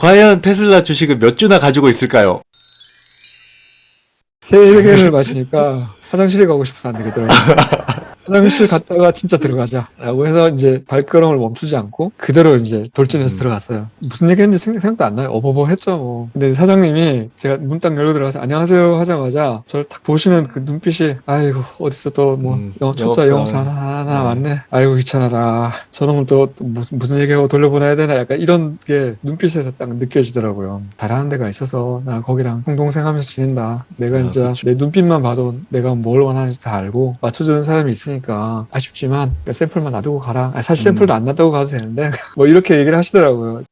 과연 테슬라 주식을 몇 주나 가지고 있을까요? 세 개를 마시니까 화장실에 가고 싶어서 안 되겠더라고요. 화장실 갔다가 진짜 들어가자라고 해서 이제 발걸음을 멈추지 않고 그대로 이제 돌진해서 음. 들어갔어요. 무슨 얘기했는지 생각, 생각 도 안 나요. 어버버 했죠 뭐. 근데 사장님이 제가 문 딱 열고 들어가서 안녕하세요 하자마자 저를 딱 보시는 그 눈빛이 아이고 어디서 또뭐 음, 영어 초짜. 영업사 하나, 하나 네. 왔네. 아이고 귀찮아라. 저놈은 또, 또 무슨, 무슨 얘기하고 돌려보내야 되나 약간 이런 게 눈빛에서 딱 느껴지더라고요. 잘하는 데가 있어서 나 거기랑 공동생 하면서 지낸다. 내가 아, 이제 그쵸. 내 눈빛만 봐도 내가 뭘 원하는지 다 알고 맞춰주는 사람이 있으니까 아쉽지만 샘플만 놔두고 가라. 아, 사실 음. 샘플도 안 놔두고 가도 되는데 뭐 이렇게 얘기를 하시더라고요.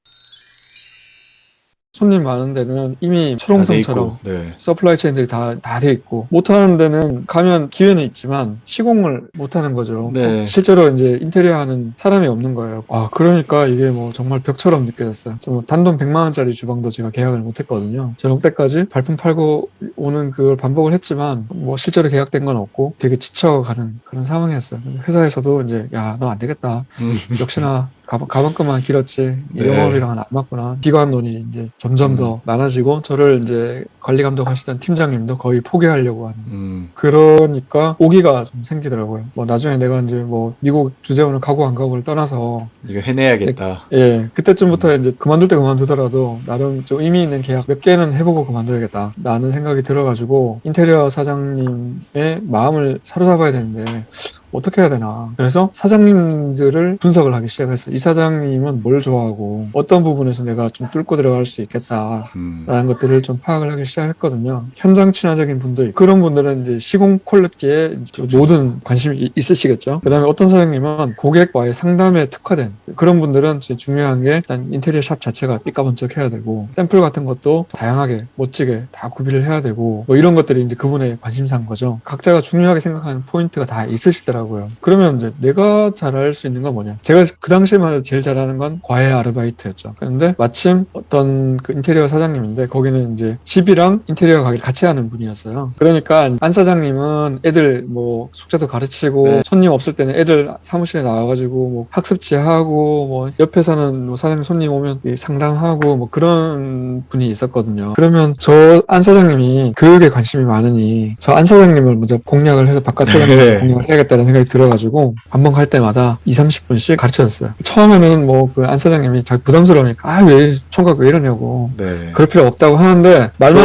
손님 많은 데는 이미 초롱성처럼. 네. 서플라이 체인들이 다, 다 돼 있고, 못하는 데는 가면 기회는 있지만, 시공을 못하는 거죠. 네. 실제로 이제 인테리어 하는 사람이 없는 거예요. 아, 그러니까 이게 뭐 정말 벽처럼 느껴졌어요. 저뭐 단돈 100만 원짜리 주방도 제가 계약을 못 했거든요. 저녁 때까지 발품 팔고 오는 그걸 반복을 했지만, 뭐 실제로 계약된 건 없고, 되게 지쳐가는 그런 상황이었어요. 회사에서도 이제, 야, 너 안 되겠다. 음. 역시나 가방, 가방끈만 길었지 이 네. 영업이랑은 안 맞구나 비관론이 이제 점점 음. 더 많아지고 저를 이제 관리 감독하시던 팀장님도 거의 포기하려고 하는 음. 그러니까 오기가 좀 생기더라고요 뭐 나중에 내가 이제 뭐 미국 주재원을 가고 안 가고를 떠나서 이거 해내야겠다. 예 그때쯤부터 음. 이제 그만둘 때 그만두더라도 나름 좀 의미 있는 계약 몇 개는 해보고 그만둬야겠다 라는 생각이 들어가지고 인테리어 사장님의 마음을 사로잡아야 되는데 어떻게 해야 되나. 그래서 사장님들을 분석을 하기 시작했어요. 이 사장님은 뭘 좋아하고 어떤 부분에서 내가 좀 뚫고 들어갈 수 있겠다. 음. 라는 것들을 좀 파악을 하기 시작했거든요. 현장 친화적인 분도 있고, 그런 분들은 이제 시공 퀄리티에 그렇죠. 모든 관심이 이- 있으시겠죠. 그 다음에 어떤 사장님은 고객과의 상담에 특화된 그런 분들은 이제 중요한 게 일단 인테리어 샵 자체가 삐까번쩍해야 되고, 샘플 같은 것도 다양하게 멋지게 다 구비를 해야 되고, 뭐 이런 것들이 이제 그분의 관심사인 거죠. 각자가 중요하게 생각하는 포인트가 다 있으시더라고요. 그러면 이제 내가 잘할 수 있는 건 뭐냐? 제가 그 당시에만 해도 제일 잘하는 건 과외 아르바이트였죠. 그런데 마침 어떤 그 인테리어 사장님인데 거기는 이제 집이랑 인테리어 가게를 같이 하는 분이었어요. 그러니까 안 사장님은 애들 뭐 숙제도 가르치고 네. 손님 없을 때는 애들 사무실에 나와가지고 뭐 학습지 하고 뭐 옆에서는 뭐 사장님 손님 오면 이 상담하고 뭐 그런 분이 있었거든요. 그러면 저 안 사장님이 교육에 관심이 많으니 저 안 사장님을 먼저 공략을 해서 바깥 사장님을 네. 공략을 해야겠다는 생각이 들어가지고 한번갈 때마다 2, 30분씩 가르쳐줬어요. 처음에는 뭐 그 안 사장님이 자기 부담스러우니까 아 왜 총각 왜 이러냐고 네. 그럴 필요 없다고 하는데 말만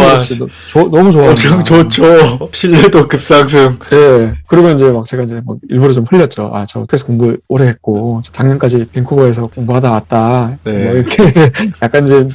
너- 너무 좋아요. 엄청 좋죠. 신뢰도 급상승. 예. 그리고 이제 막 제가 이제 막 일부러 좀 흘렸죠. 아, 저 그래서 공부 오래 했고, 작년까지 밴쿠버에서 공부하다 왔다. 네. 뭐 이렇게 약간 이제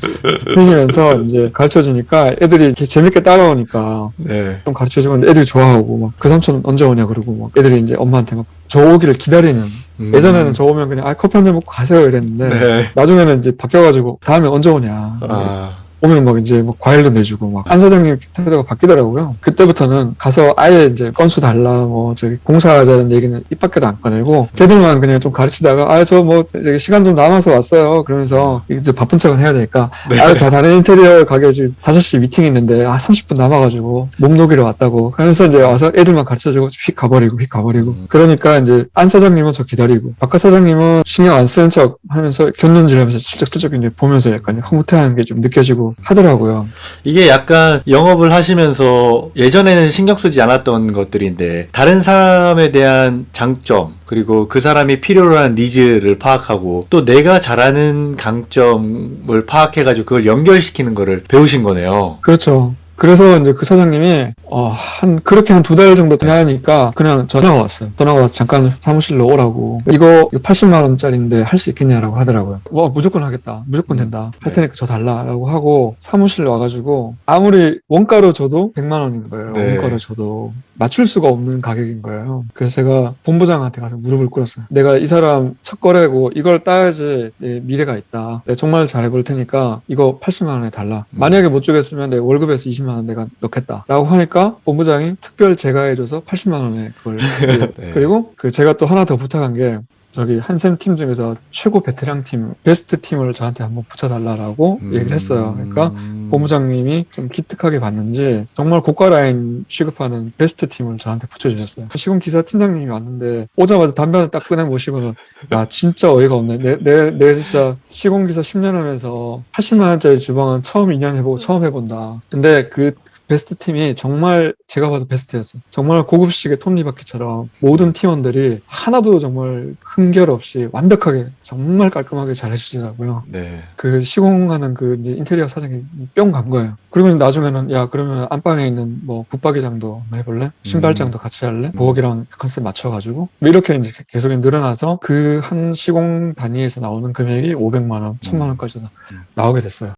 흘리면서 이제 가르쳐 주니까 애들이 이렇게 재밌게 따라오니까 네. 좀 가르쳐 주고 애들이 좋아하고 막 그 삼촌은 언제 오냐 그러고 막 애들이 이제 엄마 한테 막 저 오기를 기다리는 음. 예전에는 저 오면 그냥 아 커피 한 잔 먹고 가세요 이랬는데 네. 나중에는 이제 바뀌어가지고 다음에 언제 오냐 아. 오면 막 이제 뭐 과일도 내주고 막 안 사장님 태도가 바뀌더라고요. 그때부터는 가서 아예 이제 건수 달라 뭐 저기 공사하자는 얘기는 입 밖에도 안 꺼내고 걔들만 그냥 좀 가르치다가 아 저뭐 저기 시간 좀 남아서 왔어요. 그러면서 이제 바쁜 척은 해야 되니까 네. 아다 다른 인테리어 가게 지금 5시 미팅 있는데 아 30분 남아가지고 몸 녹이러 왔다고 하면서 이제 와서 애들만 가르쳐주고 휙 가버리고 휙 가버리고 음. 그러니까 이제 안 사장님은 저 기다리고 바깥 사장님은 신경 안 쓰는 척 하면서 곁눈질 하면서 슬쩍슬쩍 이제 보면서 약간 흐뭇해하는 게 좀 느껴지고 하더라고요. 이게 약간 영업을 하시면서 예전에는 신경 쓰지 않았던 것들인데 다른 사람에 대한 장점 그리고 그 사람이 필요로 하는 니즈를 파악하고 또 내가 잘하는 강점을 파악해가지고 그걸 연결시키는 거를 배우신 거네요. 그렇죠. 그래서 이제 그 사장님이 어, 한 그렇게 한 두 달 정도 되니까 그냥 전화가 왔어요. 전화가 와서 잠깐 사무실로 오라고. 이거 80만 원짜리인데 할 수 있겠냐라고 하더라고요. 와 무조건 하겠다. 무조건 된다. 할 테니까 저 달라라고 하고 사무실 와가지고 아무리 원가로 줘도 100만 원인 거예요. 네. 원가로 줘도 맞출 수가 없는 가격인 거예요. 그래서 제가 본부장한테 가서 무릎을 꿇었어요. 내가 이 사람 첫 거래고 이걸 따야지 내 미래가 있다. 내가 정말 잘해볼 테니까 이거 80만 원에 달라. 음. 만약에 못 주겠으면 내 월급에서 20만 원 내가 넣겠다. 라고 하니까 본부장이 특별 제가 해줘서 80만 원에 그걸 네. 그리고 그 제가 또 하나 더 부탁한 게 저기 한샘 팀 중에서 최고 베테랑 팀, 베스트 팀을 저한테 한번 붙여달라고 음. 얘기를 했어요. 그러니까 본부장님이 좀 기특하게 봤는지 정말 고가 라인 취급하는 베스트 팀을 저한테 붙여주셨어요. 시공 기사 팀장님이 왔는데 오자마자 담배 하나 딱 꺼내 모시고는 야 진짜 어이가 없네. 내, 내, 내 진짜 시공 기사 10년 하면서 80만 원짜리 주방은 처음 2년 해보고 처음 해본다. 근데 그 베스트 팀이 정말 제가 봐도 베스트였어요. 정말 고급식의 톱니바퀴처럼 모든 팀원들이 하나도 정말 흠결 없이 완벽하게 정말 깔끔하게 잘 해주시더라고요. 네. 그 시공하는 그 이제 인테리어 사장이 뿅 간 거예요. 그러면 나중에는 야 그러면 안방에 있는 뭐 붙박이장도 해볼래? 신발장도 같이 할래? 부엌이랑 컨셉 맞춰가지고 뭐 이렇게 이제 계속 늘어나서 그 한 시공 단위에서 나오는 금액이 500만 원, 1000만 원까지 음. 나오게 됐어요.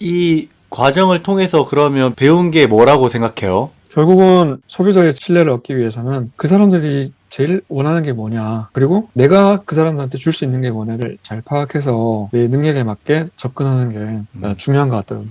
이 과정을 통해서 그러면 배운 게 뭐라고 생각해요? 결국은 소비자의 신뢰를 얻기 위해서는 그 사람들이 제일 원하는 게 뭐냐 그리고 내가 그 사람들한테 줄 수 있는 게 뭐냐를 잘 파악해서 내 능력에 맞게 접근하는 게 음. 중요한 것 같더라고요.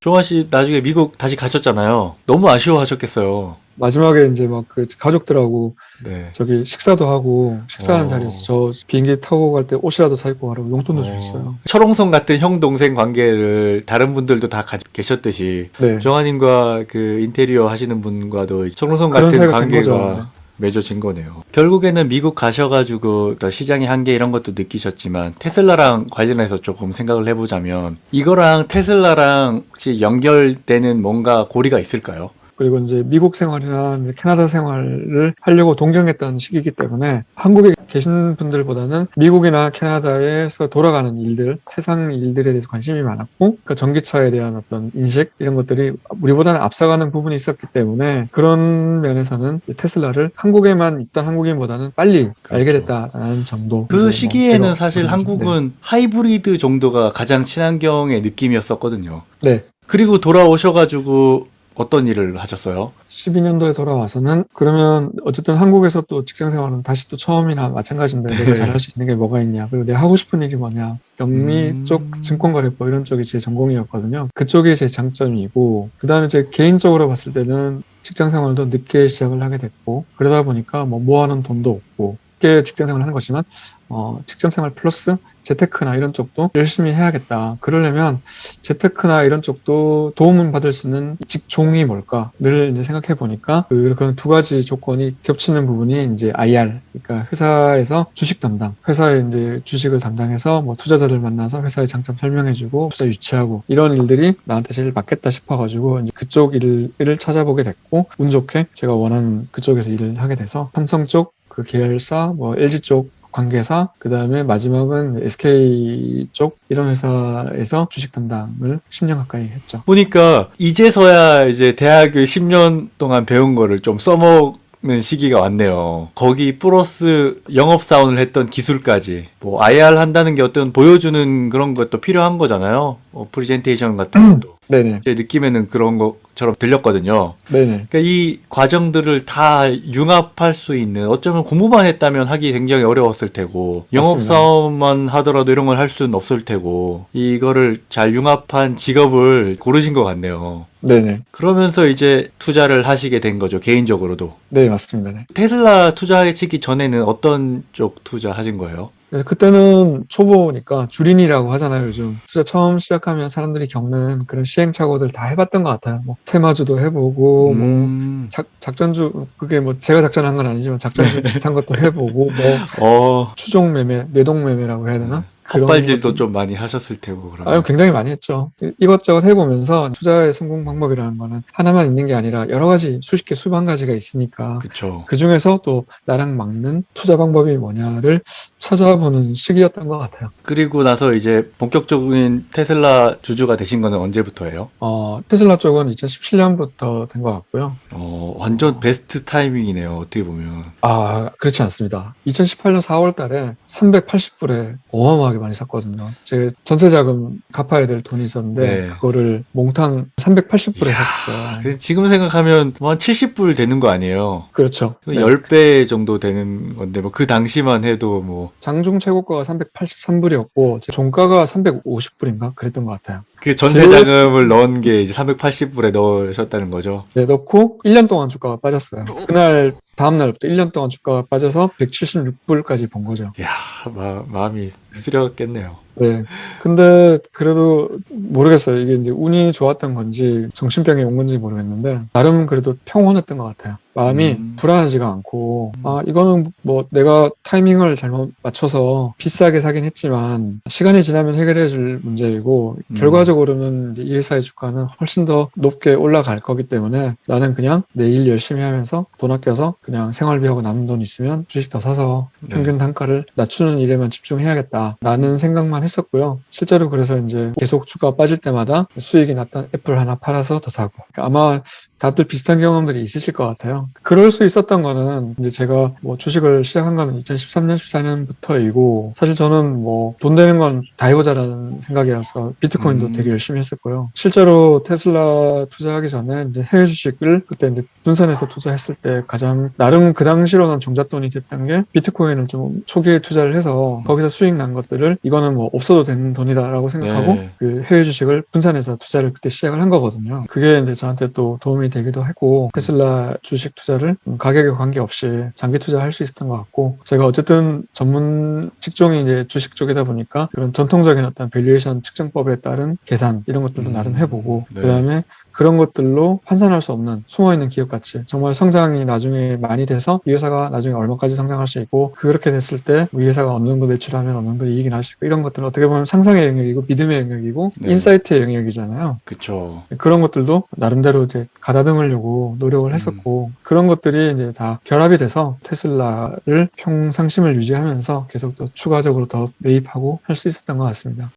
종아 씨 나중에 미국 다시 가셨잖아요. 너무 아쉬워하셨겠어요. 마지막에 이제 막 그 가족들하고 네. 저기 식사도 하고 식사하는 어. 자리에서 저 비행기 타고 갈 때 옷이라도 사 입고 가라고 용돈도 어, 주셨어요. 철옹성 같은 형 동생 관계를 다른 분들도 다 가지고 계셨듯이 네. 정한님과 그 인테리어 하시는 분과도 철옹성 그런 같은 사이가 된 거죠. 관계가 맺어진 거네요. 결국에는 미국 가셔가지고 또 시장의 한계 이런 것도 느끼셨지만 테슬라랑 관련해서 조금 생각을 해보자면 이거랑 테슬라랑 혹시 연결되는 뭔가 고리가 있을까요? 그리고 이제 미국 생활이나 캐나다 생활을 하려고 동경했던 시기이기 때문에 한국에 계신 분들보다는 미국이나 캐나다에서 돌아가는 일들, 세상 일들에 대해서 관심이 많았고, 그 전기차에 대한 어떤 인식 이런 것들이 우리보다는 앞서가는 부분이 있었기 때문에 그런 면에서는 이 테슬라를 한국에만 있던 한국인보다는 빨리 알게 됐다라는 정도. 그뭐 시기에는 제가 사실. 한국은 하이브리드 정도가 가장 친환경의 느낌이었었거든요. 네. 그리고 돌아오셔가지고 어떤 일을 하셨어요? 12년도에 돌아와서는 그러면 어쨌든 한국에서 또 직장 생활은 다시 또 처음이나 마찬가지인데 네. 내가 잘할 수 있는 게 뭐가 있냐 그리고 내가 하고 싶은 일이 뭐냐 영미 음. 쪽 증권거래법 이런 쪽이 제 전공이었거든요 그쪽이 제 장점이고 그 다음에 제 개인적으로 봤을 때는 직장 생활도 늦게 시작을 하게 됐고 그러다 보니까 뭐 모아놓은 돈도 없고 늦게 직장 생활을 하는 것이지만 어, 직장 생활 플러스 재테크나 이런 쪽도 열심히 해야겠다. 그러려면 재테크나 이런 쪽도 도움을 받을 수 있는 직종이 뭘까를 이제 생각해 보니까 그 그런 두 가지 조건이 겹치는 부분이 이제 IR, 그러니까 회사에서 주식 담당, 회사에 이제 주식을 담당해서 뭐 투자자를 만나서 회사의 장점 설명해주고 투자 유치하고 이런 일들이 나한테 제일 맞겠다 싶어가지고 이제 그쪽 일, 일을 찾아보게 됐고 운 좋게 제가 원하는 그쪽에서 일을 하게 돼서 삼성 쪽 그 계열사, 뭐 LG 쪽 관계사, 그 다음에 마지막은 SK 쪽 이런 회사에서 주식 담당을 10년 가까이 했죠. 보니까 이제서야 이제 대학을 10년 동안 배운 거를 좀 써먹 는 시기가 왔네요. 거기 플러스 영업 사원을 했던 기술까지 뭐 IR 한다는 게 어떤 보여주는 그런 것도 필요한 거잖아요. 어, 프레젠테이션 같은 것도. 네네, 제 느낌에는 그런 것처럼 들렸거든요. 네네. 그러니까 이 과정들을 다 융합할 수 있는 어쩌면 공부만 했다면 하기 굉장히 어려웠을 테고 영업사원만 하더라도 이런 걸 할 수는 없을 테고 이거를 잘 융합한 직업을 고르신 것 같네요. 네네. 그러면서 이제 투자를 하시게 된 거죠 개인적으로도 네, 맞습니다. 네. 테슬라 투자하시기 전에는 어떤 쪽 투자 하신 거예요? 네, 그때는 초보니까 주린이라고 하잖아요, 요즘. 투자 처음 시작하면 사람들이 겪는 그런 시행착오들 다 해봤던 것 같아요. 뭐, 테마주도 해보고, 뭐, 음, 작, 작전주, 그게 뭐, 제가 작전한 건 아니지만, 작전주 비슷한 것도 해보고, 뭐, 어 추종 매매, 매동 매매라고 해야 되나? 헛발질도 좀 많이 하셨을 테고 그러면 아유, 굉장히 많이 했죠. 이- 이것저것 해보면서 투자의 성공 방법이라는 거는 하나만 있는 게 아니라 여러 가지, 수십 개, 수만 가지가 있으니까 그쵸. 그 중에서 또 나랑 맞는 투자 방법이 뭐냐를 찾아보는 시기였던 것 같아요. 그리고 나서 이제 본격적인 테슬라 주주가 되신 거는 언제부터예요? 어, 테슬라 쪽은 2017년부터 된 것 같고요. 어, 완전 베스트 타이밍이네요. 어떻게 보면. 아, 그렇지 않습니다. 2018년 4월 달에 380불에 어마어마하게 많이 샀거든요. 제 전세자금 갚아야 될 돈이 있었는데, 네. 그거를 몽땅 380불에 이야, 샀어요. 근데 지금 생각하면 뭐한 70불 되는 거 아니에요? 그렇죠. 네. 10배 정도 되는 건데, 뭐 그 당시만 해도 뭐, 장중 최고가가 383불이었고, 종가가 350불인가? 그랬던 것 같아요. 그 전세자금을 넣은 게 이제 380불에 넣으셨다는 거죠. 네, 넣고 1년 동안 주가가 빠졌어요. 그날 다음 날부터 1년 동안 주가가 빠져서 176불까지 본 거죠. 이야, 마, 마음이 쓰렸겠네요. 네. 근데 그래도 모르겠어요. 이게 이제 운이 좋았던 건지 정신병이 온 건지 모르겠는데 나름 그래도 평온했던 것 같아요. 마음이 음. 불안하지가 않고 아 이거는 뭐 내가 타이밍을 잘못 맞춰서 비싸게 사긴 했지만 시간이 지나면 해결해 줄 문제이고 음. 결과적으로는 이 회사의 주가는 훨씬 더 높게 올라갈 거기 때문에 나는 그냥 내 일 열심히 하면서 돈 아껴서 그냥 생활비하고 남은 돈 있으면 주식 더 사서 네. 평균 단가를 낮추는 일에만 집중해야겠다 라는 생각만 했었고요. 실제로 그래서 이제 계속 주가 빠질 때마다 수익이 났던 애플 하나 팔아서 더 사고 아마 다들 비슷한 경험들이 있으실 것 같아요. 그럴 수 있었던 거는 이제 제가 뭐 주식을 시작한 거는 2013년, 14년부터이고 사실 저는 뭐 돈 되는 건 다 해보자라는 생각이어서 비트코인도 음. 되게 열심히 했었고요. 실제로 테슬라 투자하기 전에 이제 해외 주식을 그때 이제 분산해서 투자했을 때 가장 나름 그 당시로는 종잣돈이 됐던 게 비트코인을 좀 초기에 투자를 해서 거기서 수익 난 것들을 이거는 뭐 없어도 되는 돈이다라고 생각하고 네. 그 해외 주식을 분산해서 투자를 그때 시작을 한 거거든요. 그게 이제 저한테 또 도움이 되기도 했고 테슬라 주식 투자를 음, 가격에 관계없이 장기 투자할 수 있었던 것 같고 제가 어쨌든 전문 직종이 이제 주식 쪽이다 보니까 그런 전통적인 어떤 밸류에이션 측정법에 따른 계산 이런 것들도 음, 나름 해보고 네. 그다음에 그런 것들로 환산할 수 없는 숨어있는 기업 가치 정말 성장이 나중에 많이 돼서 이 회사가 나중에 얼마까지 성장할 수 있고 그렇게 됐을 때 이 회사가 어느 정도 매출하면 어느 정도 이익이 날 수 있고 이런 것들은 어떻게 보면 상상의 영역이고 믿음의 영역이고 네. 인사이트의 영역이잖아요 그쵸. 그런 것들도 나름대로 이제 가다듬으려고 노력을 했었고 그런 것들이 이제 다 결합이 돼서 테슬라를 평상심을 유지하면서 계속 또 추가적으로 더 매입하고 할 수 있었던 것 같습니다.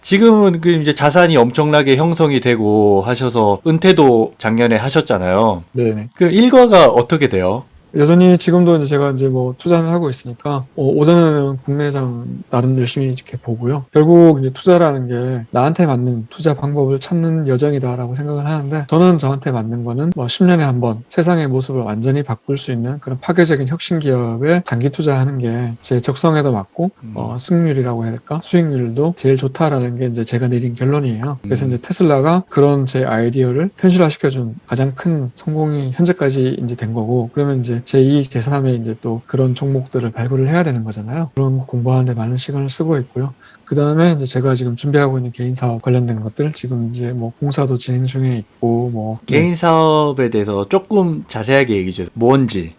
지금은 그 이제 자산이 엄청나게 형성이 되고 하셔서 은퇴도 작년에 하셨잖아요. 네네. 그 일과가 어떻게 돼요? 여전히 지금도 이제 제가 이제 뭐 투자를 하고 있으니까 어, 오전에는 국내장 나름 열심히 이렇게 보고요. 결국 이제 투자라는 게 나한테 맞는 투자 방법을 찾는 여정이다라고 생각을 하는데 저는 저한테 맞는 거는 뭐 10년에 한 번 세상의 모습을 완전히 바꿀 수 있는 그런 파괴적인 혁신 기업에 장기 투자하는 게 제 적성에도 맞고 음. 어, 승률이라고 해야 될까 수익률도 제일 좋다라는 게 이제 제가 내린 결론이에요. 그래서 음. 이제 테슬라가 그런 제 아이디어를 현실화시켜준 가장 큰 성공이 현재까지 이제 된 거고 그러면 이제 제2, 제3의 이제 또 그런 종목들을 발굴을 해야 되는 거잖아요. 그런 거 공부하는데 많은 시간을 쓰고 있고요. 그 다음에 이제 제가 지금 준비하고 있는 개인 사업 관련된 것들 지금 이제 뭐 공사도 진행 중에 있고 뭐 개인 사업에 대해서 조금 자세하게 얘기해 주세요. 뭔지.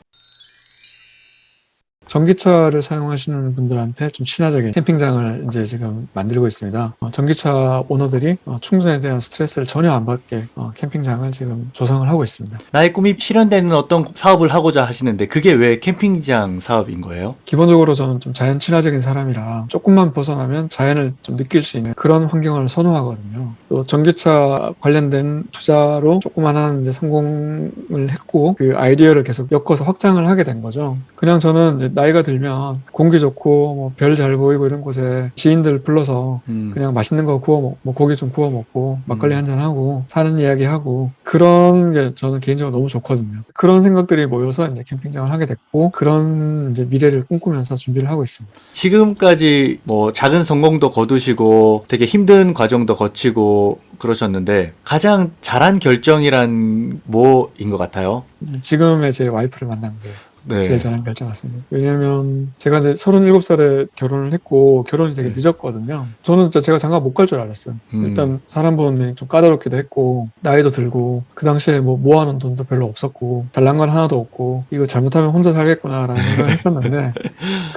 전기차를 사용하시는 분들한테 좀 친화적인 캠핑장을 이제 지금 만들고 있습니다. 어, 전기차 오너들이 어, 충전에 대한 스트레스를 전혀 안 받게 어, 캠핑장을 지금 조성을 하고 있습니다. 나의 꿈이 실현되는 어떤 사업을 하고자 하시는데 그게 왜 캠핑장 사업인 거예요? 기본적으로 저는 좀 자연 친화적인 사람이라 조금만 벗어나면 자연을 좀 느낄 수 있는 그런 환경을 선호하거든요. 또 전기차 관련된 투자로 조그만한 이제 성공을 했고 그 아이디어를 계속 엮어서 확장을 하게 된 거죠. 그냥 저는 나이가 들면 공기 좋고 뭐 별 잘 보이고 이런 곳에 지인들 불러서 음. 그냥 맛있는 거 구워 먹, 뭐 고기 좀 구워 먹고 막걸리 음. 한잔 하고 사는 이야기 하고 그런 게 저는 개인적으로 너무 좋거든요. 그런 생각들이 모여서 이제 캠핑장을 하게 됐고 그런 이제 미래를 꿈꾸면서 준비를 하고 있습니다. 지금까지 뭐 작은 성공도 거두시고 되게 힘든 과정도 거치고 그러셨는데 가장 잘한 결정이란 뭐인 것 같아요? 지금의 제 와이프를 만난 게 네. 제일 잘한 결정 같습니다. 왜냐면 제가 이제 37살에 결혼을 했고 결혼이 되게 네. 늦었거든요. 저는 진짜 제가 장가 못 갈 줄 알았어요. 음. 일단 사람 보면 좀 까다롭기도 했고 나이도 들고 그 당시에 뭐 모아놓은 돈도 별로 없었고 잘난 건 하나도 없고 이거 잘못하면 혼자 살겠구나라는 생각을 했었는데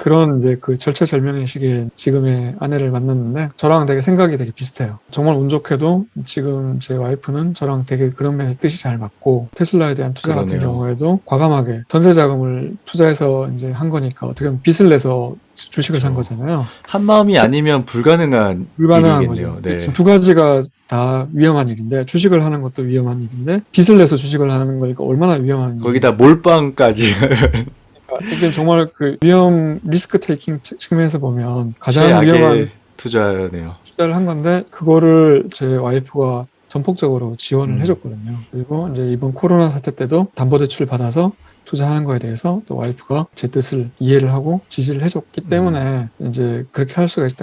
그런 이제 그 절체절명의 시기에 지금의 아내를 만났는데 저랑 되게 생각이 되게 비슷해요. 정말 운 좋게도 지금 제 와이프는 저랑 되게 그런 면에서 뜻이 잘 맞고 테슬라에 대한 투자 같은 그러네요. 경우에도 과감하게 전세 자금을 투자해서 이제 한 거니까 어떻게 보면 빚을 내서 주식을 산 그렇죠. 거잖아요. 한 마음이 아니면 불가능한 불가능한 일이겠네요. 거죠. 네. 지금 두 가지가 다 위험한 일인데 주식을 하는 것도 위험한 일인데 빚을 내서 주식을 하는 거니까 얼마나 위험한. 거기다 몰빵까지 그러니까 이게 정말 그 위험 리스크 테이킹 측면에서 보면 가장 위험한 투자네요. 투자를 한 건데 그거를 제 와이프가 전폭적으로 지원을 음. 해줬거든요. 그리고 이제 이번 코로나 사태 때도 담보대출 받아서 투자하는 거에 대해서 또 와이프가 제 뜻을 이해를 하고 지지를 해줬기 음. 때문에 이제 그렇게 할 수가 있다.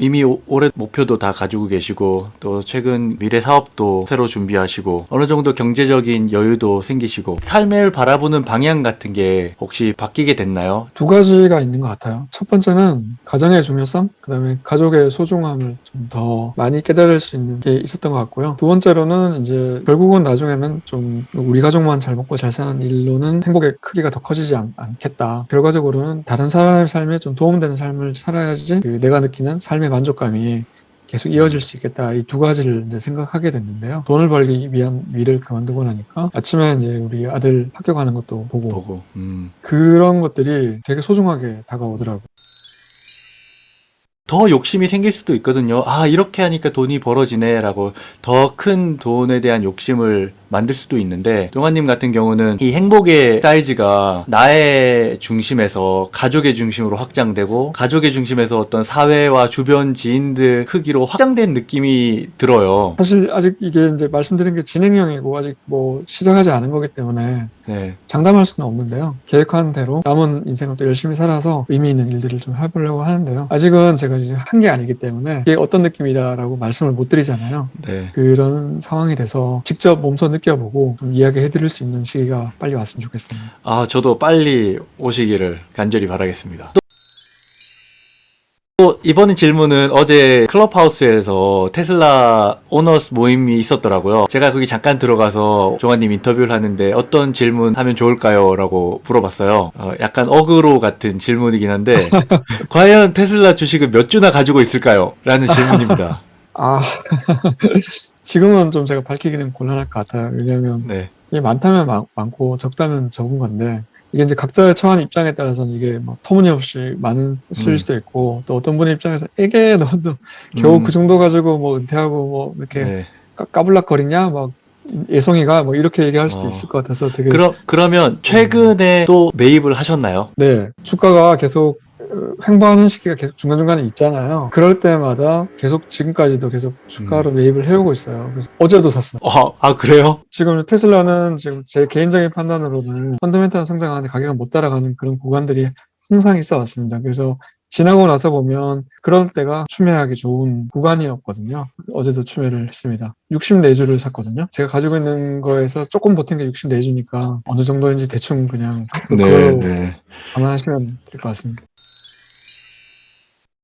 이미 오- 올해 목표도 다 가지고 계시고 또 최근 미래 사업도 새로 준비하시고 어느 정도 경제적인 여유도 생기시고 삶을 바라보는 방향 같은 게 혹시 바뀌게 됐나요? 두 가지가 있는 것 같아요. 첫 번째는 가정의 중요성, 그 다음에 가족의 소중함을 좀 더 많이 깨달을 수 있는 게 있었던 것 같고요. 두 번째로는 이제 결국은 나중에는 좀 우리 가족만 잘 먹고 잘 사는 일로는 행복의 크기가 더 커지지 않, 겠다 결과적으로는 다른 사람의 삶에 좀 도움되는 삶을 살아야지 그 내가 느끼는 삶의 만족감이 계속 이어질 수 있겠다. 이 두 가지를 이제 생각하게 됐는데요. 돈을 벌기 위한 일을 그만두고 나니까 아침에 이제 우리 아들 학교 가는 것도 보고 보고 음. 그런 것들이 되게 소중하게 다가오더라고요. 더 욕심이 생길 수도 있거든요. 아, 이렇게 하니까 돈이 벌어지네라고 더 큰 돈에 대한 욕심을 만들 수도 있는데, 동아님 같은 경우는 이 행복의 사이즈가 나의 중심에서 가족의 중심으로 확장되고, 가족의 중심에서 어떤 사회와 주변 지인들 크기로 확장된 느낌이 들어요. 사실 아직 이게 이제 말씀드린 게 진행형이고 아직 뭐 시작하지 않은 거기 때문에 네. 장담할 수는 없는데요. 계획한 대로 남은 인생을 또 열심히 살아서 의미 있는 일들을 좀 해보려고 하는데요. 아직은 제가 이제 한 게 아니기 때문에 이게 어떤 느낌이다라고 말씀을 못 드리잖아요. 네. 그런 상황이 돼서 직접 몸소 느 껴보고 좀 이야기해 드릴 수 있는 시기가 빨리 왔으면 좋겠습니다. 아, 저도 빨리 오시기를 간절히 바라겠습니다. 또- 또 이번 질문은 어제 클럽하우스에서 테슬라 오너스 모임이 있었더라고요. 제가 거기 잠깐 들어가서 종아님 인터뷰를 하는데 어떤 질문 하면 좋을까요? 라고 물어봤어요. 어, 약간 어그로 같은 질문이긴 한데 과연 테슬라 주식을 몇 주나 가지고 있을까요? 라는 질문입니다. 아, 지금은 좀 제가 밝히기는 곤란할 것 같아요. 왜냐하면 네. 이게 많다면 많, 많고 적다면 적은 건데 이게 이제 각자의 처한 입장에 따라서는 이게 뭐 터무니없이 많은 수일 음. 수도 있고 또 어떤 분의 입장에서 에게 너도 겨우 음, 그 정도 가지고 뭐 은퇴하고 뭐 이렇게 네. 까, 까불락거리냐 막 예송이가 뭐 이렇게 얘기할 수도 어. 있을 것 같아서 되게 그러, 그러면 최근에 또 매입을 하셨나요? 네 주가가 계속 어, 횡보하는 시기가 계속 중간중간에 있잖아요. 그럴 때마다 계속 지금까지도 계속 주가로 매입을 해오고 있어요. 그래서 어제도 샀어요. 어, 아, 그래요? 지금 테슬라는 지금 제 개인적인 판단으로는 펀더멘탈 성장하는데 가격을 못 따라가는 그런 구간들이 항상 있어 왔습니다. 그래서 지나고 나서 보면 그럴 때가 추매하기 좋은 구간이었거든요. 어제도 추매를 했습니다. 64주를 샀거든요. 제가 가지고 있는 거에서 조금 보탠 게 64주니까 어느 정도인지 대충 그냥 그걸로 네. 감안하시면 될 것 같습니다.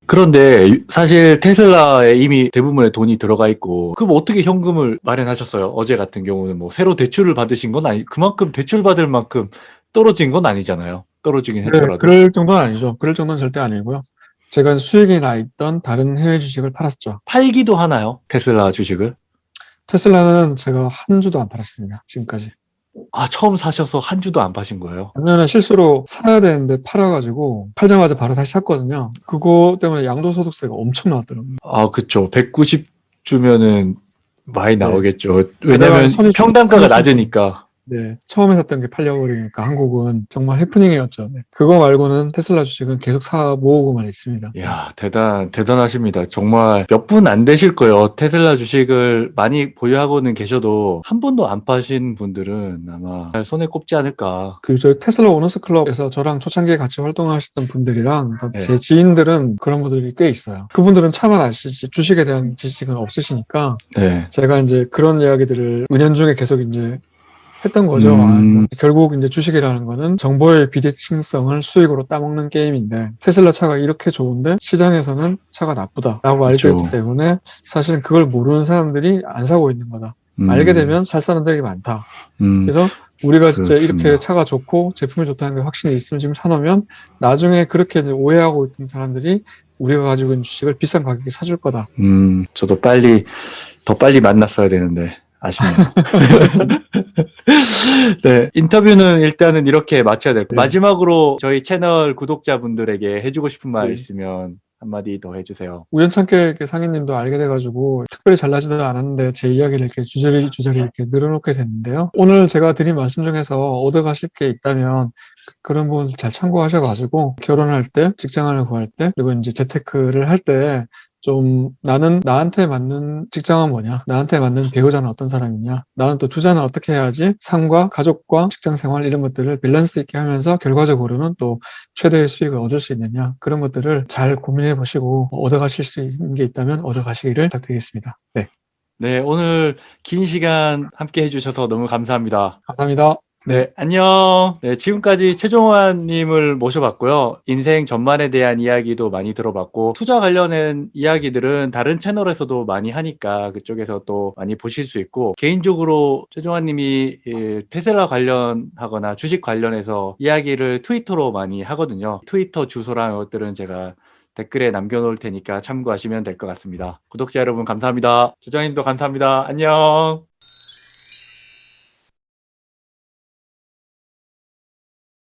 그런데 유- 사실 테슬라에 이미 대부분의 돈이 들어가 있고 그럼 어떻게 현금을 마련하셨어요? 어제 같은 경우는 뭐 새로 대출을 받으신 건 아니 그만큼 대출 받을 만큼 떨어진 건 아니잖아요. 떨어지긴 네, 했더라도. 그럴 정도는 아니죠. 그럴 정도는 절대 아니고요. 제가 수익이 나 있던 다른 해외 주식을 팔았죠. 팔기도 하나요? 테슬라 주식을? 테슬라는 제가 한 주도 안 팔았습니다. 지금까지. 아 처음 사셔서 한 주도 안 파신 거예요? 작년에 실수로 사야 되는데 팔아가지고 팔자마자 바로 다시 샀거든요. 그거 때문에 양도소득세가 엄청 나왔더라고요. 아 그쵸. 190 주면은 많이 네. 나오겠죠. 왜냐면 선이- 선이- 낮으니까. 네, 처음에 샀던 게 팔려버리니까 한국은 정말 해프닝이었죠. 네. 그거 말고는 테슬라 주식은 계속 사 모으고만 있습니다. 이야, 대단, 대단하십니다. 정말 몇 분 안 되실 거예요. 테슬라 주식을 많이 보유하고는 계셔도 한 번도 안 파신 분들은 아마 잘 손에 꼽지 않을까. 그 저희 테슬라 오너스 클럽에서 저랑 초창기에 같이 활동하셨던 분들이랑 네. 제 지인들은 그런 분들이 꽤 있어요. 그분들은 차만 아시지 주식에 대한 지식은 없으시니까 네. 제가 이제 그런 이야기들을 은연중에 계속 이제 했던 거죠. 음. 아, 뭐 결국 이제 주식이라는 거는 정보의 비대칭성을 수익으로 따먹는 게임인데 테슬라 차가 이렇게 좋은데 시장에서는 차가 나쁘다라고 알고 그렇죠. 있기 때문에 사실은 그걸 모르는 사람들이 안 사고 있는 거다. 음, 알게 되면 살 사람들이 많다. 음, 그래서 우리가 진짜 그렇습니다. 이렇게 차가 좋고 제품이 좋다는 게 확신이 있으면 지금 사놓으면 나중에 그렇게 오해하고 있던 사람들이 우리가 가지고 있는 주식을 비싼 가격에 사줄 거다. 음, 저도 빨리, 더 빨리 만났어야 되는데, 아쉽네요. 네, 인터뷰는 일단은 이렇게 마쳐야 될 것 네. 같아요. 마지막으로 저희 채널 구독자분들에게 해주고 싶은 말 네. 있으면 한마디 더 해주세요. 우연찮게 이렇게 상인님도 알게 돼가지고 특별히 잘나지도 않았는데 제 이야기를 이렇게 주저리 주저리 이렇게 늘어놓게 됐는데요. 오늘 제가 드린 말씀 중에서 얻어가실 게 있다면 그런 부분 잘 참고하셔가지고 결혼할 때, 직장을 구할 때, 그리고 이제 재테크를 할 때 좀 나는 나한테 맞는 직장은 뭐냐? 나한테 맞는 배우자는 어떤 사람이냐? 나는 또 투자는 어떻게 해야지 삶과 가족과 직장 생활 이런 것들을 밸런스 있게 하면서 결과적으로는 또 최대의 수익을 얻을 수 있느냐? 그런 것들을 잘 고민해 보시고 얻어가실 수 있는 게 있다면 얻어가시기를 부탁드리겠습니다. 네. 네, 오늘 긴 시간 함께 해주셔서 너무 감사합니다. 감사합니다. 네, 안녕. 네, 지금까지 최종환님을 모셔봤고요. 인생 전반에 대한 이야기도 많이 들어봤고, 투자 관련된 이야기들은 다른 채널에서도 많이 하니까 그쪽에서 또 많이 보실 수 있고, 개인적으로 최종환님이 예, 테슬라 관련하거나 주식 관련해서 이야기를 트위터로 많이 하거든요. 트위터 주소랑 이것들은 제가 댓글에 남겨놓을 테니까 참고하시면 될 것 같습니다. 구독자 여러분 감사합니다. 최종환님도 감사합니다. 안녕.